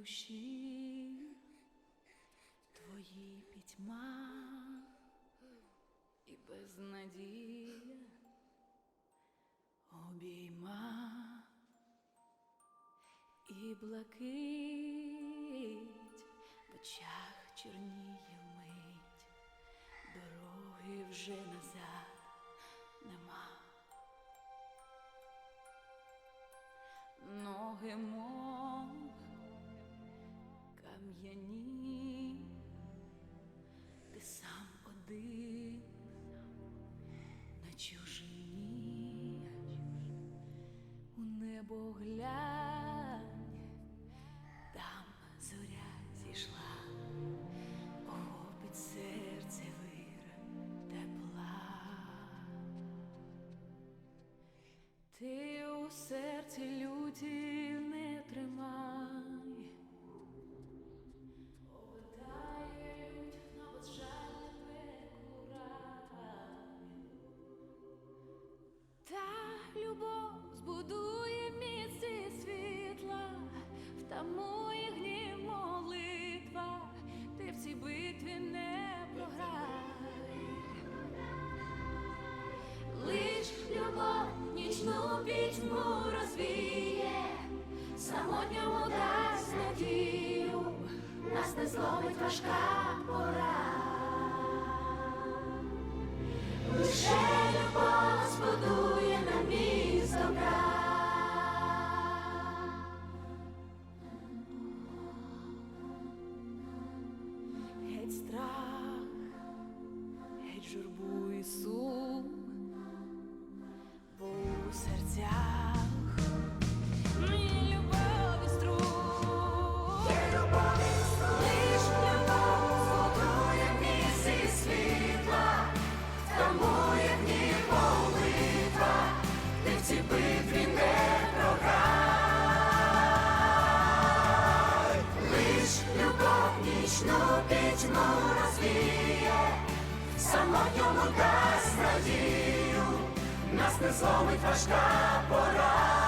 душі твої пітьма і безнадія обійма і блакить в очах чорніє мить, дороги вже назад нема. Ноги мов кам'яні, ти сам один на чужині, у небо глянь, там зоря зійшла, охопить серце вир тепла. Ти у серці люті втамує гнів молитва, ти в цій битві не програй. Лиш любов нічну пітьму розвіє, самотньому дасть надію, нас не зломить важка пора. Журбу і сум, бо у серцях ні любові струм. Лиш любов збудує місці світла, Тамує гнів молитва, ти в цій битві не програй. Лиш любов нічну пітьму розвіє, самотньому дасть надію, нас не зломить важка пора.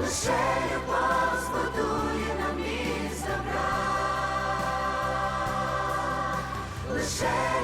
Лише любов збудує нам міст добра. Лише